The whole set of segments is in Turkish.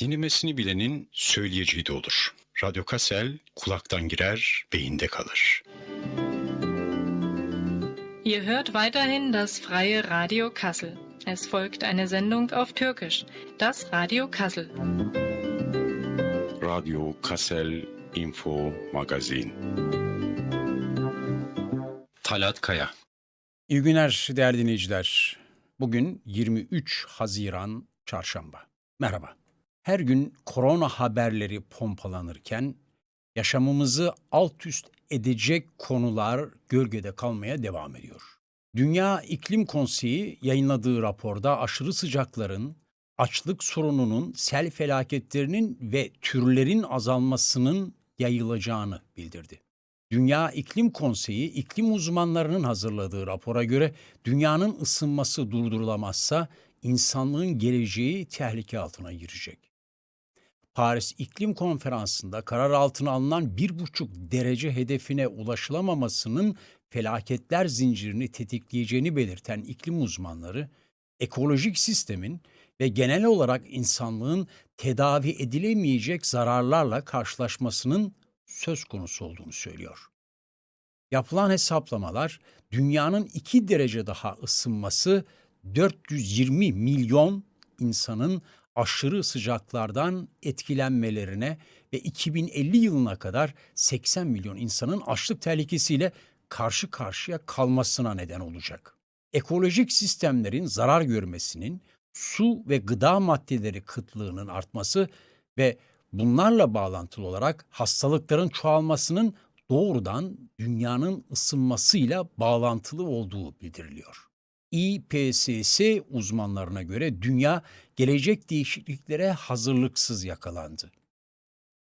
Dinlemesini bilenin söyleyeceği de olur. Radyo Kassel kulaktan girer, beyinde kalır. Ihr hört weiterhin das freie Radio Kassel. Es folgt eine Sendung auf Türkisch, das Radio Kassel. Radyo Kassel Info Magazin. Talat Kaya İyi günler değerli dinleyiciler. Bugün 23 Haziran Çarşamba. Merhaba. Her gün korona haberleri pompalanırken yaşamımızı alt üst edecek konular gölgede kalmaya devam ediyor. Dünya İklim Konseyi yayınladığı raporda aşırı sıcakların, açlık sorununun, sel felaketlerinin ve türlerin azalmasının yayılacağını bildirdi. Dünya İklim Konseyi, iklim uzmanlarının hazırladığı rapora göre dünyanın ısınması durdurulamazsa insanlığın geleceği tehlike altına girecek. Paris İklim Konferansı'nda karar altına alınan 1,5 derece hedefine ulaşılamamasının felaketler zincirini tetikleyeceğini belirten iklim uzmanları, ekolojik sistemin ve genel olarak insanlığın tedavi edilemeyecek zararlarla karşılaşmasının söz konusu olduğunu söylüyor. Yapılan hesaplamalar dünyanın 2 derece daha ısınması 420 milyon insanın aşırı sıcaklardan etkilenmelerine ve 2050 yılına kadar 80 milyon insanın açlık tehlikesiyle karşı karşıya kalmasına neden olacak. Ekolojik sistemlerin zarar görmesinin, su ve gıda maddeleri kıtlığının artması ve bunlarla bağlantılı olarak hastalıkların çoğalmasının doğrudan dünyanın ısınmasıyla bağlantılı olduğu bildiriliyor. IPCC uzmanlarına göre dünya gelecek değişikliklere hazırlıksız yakalandı.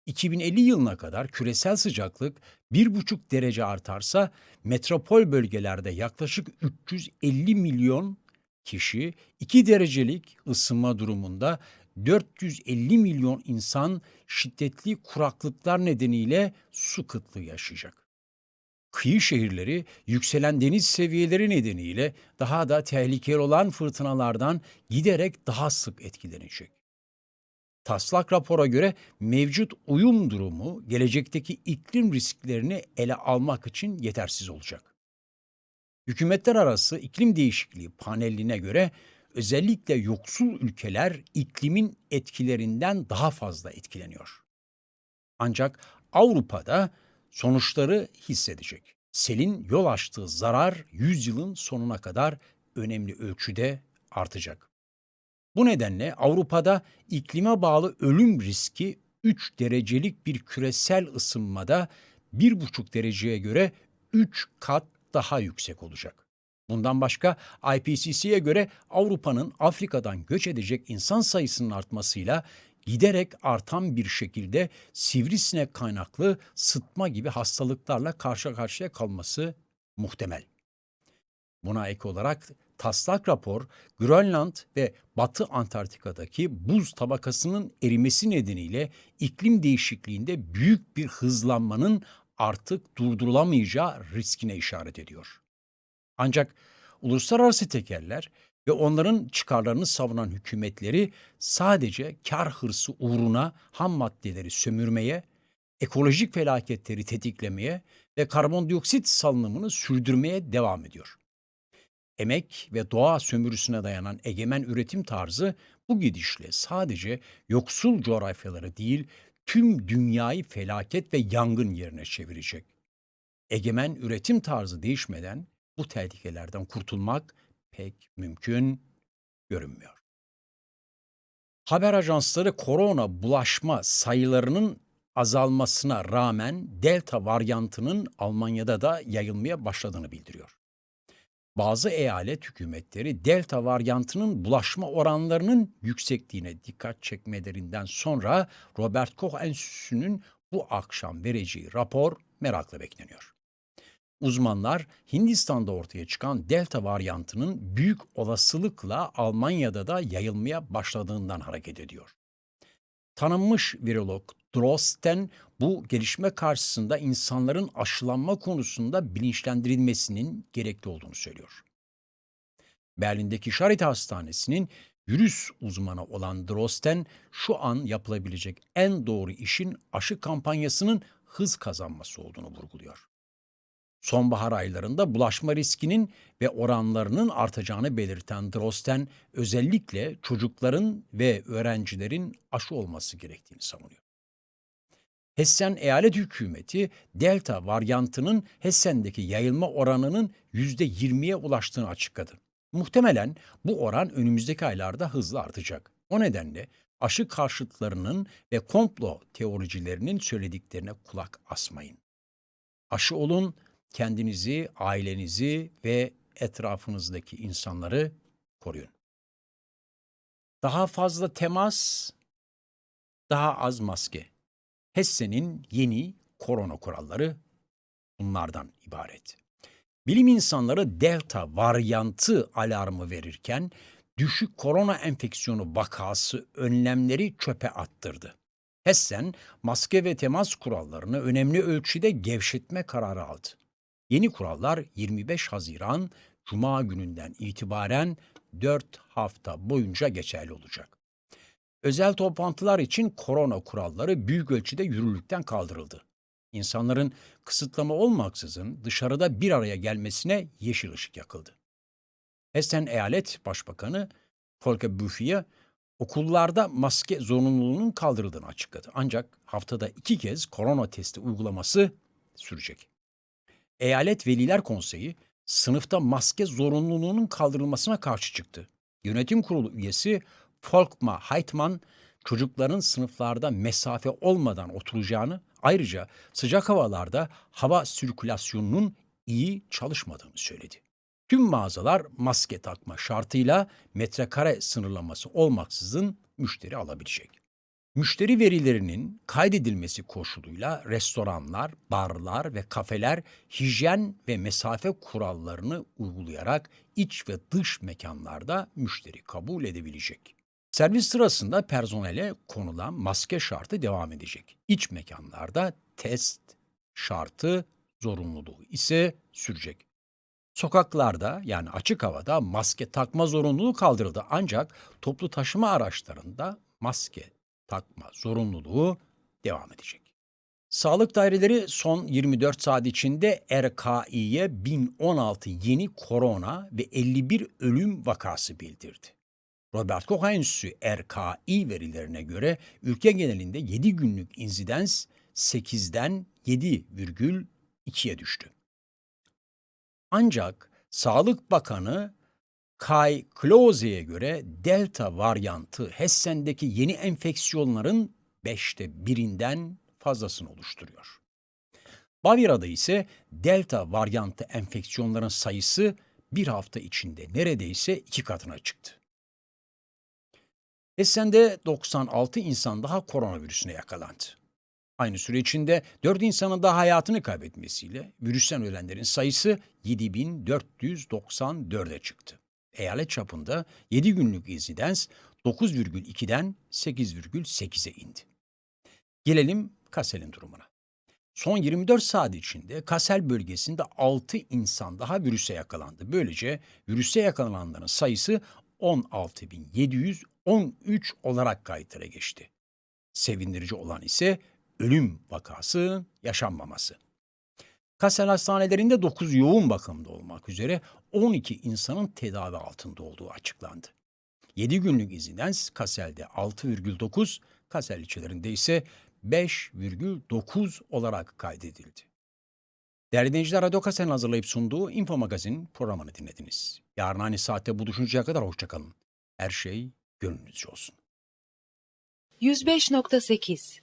2050 yılına kadar küresel sıcaklık 1,5 derece artarsa metropol bölgelerde yaklaşık 350 milyon kişi 2 derecelik ısınma durumunda 450 milyon insan şiddetli kuraklıklar nedeniyle su kıtlığı yaşayacak. Kıyı şehirleri yükselen deniz seviyeleri nedeniyle daha da tehlikeli olan fırtınalardan giderek daha sık etkilenecek. Taslak rapora göre mevcut uyum durumu gelecekteki iklim risklerini ele almak için yetersiz olacak. Hükümetler arası iklim değişikliği paneline göre özellikle yoksul ülkeler iklimin etkilerinden daha fazla etkileniyor. Ancak Avrupa'da sonuçları hissedecek. Selin yol açtığı zarar 100 yılın sonuna kadar önemli ölçüde artacak. Bu nedenle Avrupa'da iklime bağlı ölüm riski 3 derecelik bir küresel ısınmada 1,5 dereceye göre 3 kat daha yüksek olacak. Bundan başka IPCC'ye göre Avrupa'nın Afrika'dan göç edecek insan sayısının artmasıyla giderek artan bir şekilde sivrisinek kaynaklı sıtma gibi hastalıklarla karşı karşıya kalması muhtemel. Buna ek olarak taslak rapor Grönland ve Batı Antarktika'daki buz tabakasının erimesi nedeniyle iklim değişikliğinde büyük bir hızlanmanın artık durdurulamayacağı riskine işaret ediyor. Ancak uluslararası tekerler ve onların çıkarlarını savunan hükümetleri sadece kar hırsı uğruna ham maddeleri sömürmeye, ekolojik felaketleri tetiklemeye ve karbondioksit salınımını sürdürmeye devam ediyor. Emek ve doğa sömürüsüne dayanan egemen üretim tarzı bu gidişle sadece yoksul coğrafyaları değil, tüm dünyayı felaket ve yangın yerine çevirecek. Egemen üretim tarzı değişmeden bu tehlikelerden kurtulmak pek mümkün görünmüyor. Haber ajansları korona bulaşma sayılarının azalmasına rağmen delta varyantının Almanya'da da yayılmaya başladığını bildiriyor. Bazı eyalet hükümetleri delta varyantının bulaşma oranlarının yüksekliğine dikkat çekmelerinden sonra Robert Koch Enstitüsü'nün bu akşam vereceği rapor merakla bekleniyor. Uzmanlar Hindistan'da ortaya çıkan delta varyantının büyük olasılıkla Almanya'da da yayılmaya başladığından hareket ediyor. Tanınmış virolog Drosten bu gelişme karşısında insanların aşılanma konusunda bilinçlendirilmesinin gerekli olduğunu söylüyor. Berlin'deki Charité Hastanesi'nin Virüs uzmanı olan Drosten şu an yapılabilecek en doğru işin aşı kampanyasının hız kazanması olduğunu vurguluyor. Sonbahar aylarında bulaşma riskinin ve oranlarının artacağını belirten Drosten özellikle çocukların ve öğrencilerin aşı olması gerektiğini savunuyor. Hessen eyalet hükümeti Delta varyantının Hessen'deki yayılma oranının %20'ye ulaştığını açıkladı. Muhtemelen bu oran önümüzdeki aylarda hızla artacak. O nedenle aşı karşıtlarının ve komplo teoricilerinin söylediklerine kulak asmayın. Aşı olun, kendinizi, ailenizi ve etrafınızdaki insanları koruyun. Daha fazla temas, daha az maske. Hessen'in yeni korona kuralları bunlardan ibaret. Bilim insanları delta varyantı alarmı verirken düşük korona enfeksiyonu vakası önlemleri çöpe attırdı. Hessen maske ve temas kurallarını önemli ölçüde gevşetme kararı aldı. Yeni kurallar 25 Haziran Cuma gününden itibaren 4 hafta boyunca geçerli olacak. Özel toplantılar için korona kuralları büyük ölçüde yürürlükten kaldırıldı. İnsanların kısıtlama olmaksızın dışarıda bir araya gelmesine yeşil ışık yakıldı. Hessen Eyalet Başbakanı Volker Büfiye okullarda maske zorunluluğunun kaldırıldığını açıkladı. Ancak haftada iki kez korona testi uygulaması sürecek. Eyalet Veliler Konseyi sınıfta maske zorunluluğunun kaldırılmasına karşı çıktı. Yönetim kurulu üyesi Volkmar Heitmann çocukların sınıflarda mesafe olmadan oturacağını, ayrıca sıcak havalarda hava sirkülasyonunun iyi çalışmadığını söyledi. Tüm mağazalar maske takma şartıyla metrekare sınırlaması olmaksızın müşteri alabilecek. Müşteri verilerinin kaydedilmesi koşuluyla restoranlar, barlar ve kafeler hijyen ve mesafe kurallarını uygulayarak iç ve dış mekanlarda müşteri kabul edebilecek. Servis sırasında personele konulan maske şartı devam edecek. İç mekanlarda test şartı zorunluluğu ise sürecek. Sokaklarda yani açık havada maske takma zorunluluğu kaldırıldı ancak toplu taşıma araçlarında maske takma zorunluluğu devam edecek. Sağlık daireleri son 24 saat içinde RKİ'ye 1016 yeni korona ve 51 ölüm vakası bildirdi. Robert Koch Enstitüsü RKİ verilerine göre ülke genelinde 7 günlük insidens 8'den 7,2'ye düştü. Ancak Sağlık Bakanı Kai Klose'ye göre delta varyantı Hessen'deki yeni enfeksiyonların beşte birinden fazlasını oluşturuyor. Bavyera'da ise delta varyantı enfeksiyonların sayısı bir hafta içinde neredeyse iki katına çıktı. Essen'de 96 insan daha koronavirüsüne yakalandı. Aynı süre içinde 4 insanın da hayatını kaybetmesiyle virüsten ölenlerin sayısı 7494'e çıktı. Eyalet çapında 7 günlük insidens 9,2'den 8,8'e indi. Gelelim Kassel'in durumuna. Son 24 saat içinde Kassel bölgesinde 6 insan daha virüse yakalandı. Böylece virüse yakalananların sayısı 16.713 olarak kayıtlara geçti. Sevindirici olan ise ölüm vakası yaşanmaması. Kassel hastanelerinde 9 yoğun bakımda olmak üzere 12 insanın tedavi altında olduğu açıklandı. 7 günlük izindens Kassel'de 6,9, Kassel ilçelerinde ise 5,9 olarak kaydedildi. Değerli dinleyiciler, Radyo Kassel'in hazırlayıp sunduğu Info Magazin programını dinlediniz. Yarın aynı saatte buluşuncaya kadar hoşçakalın. Her şey gönlünüzce olsun. 105.8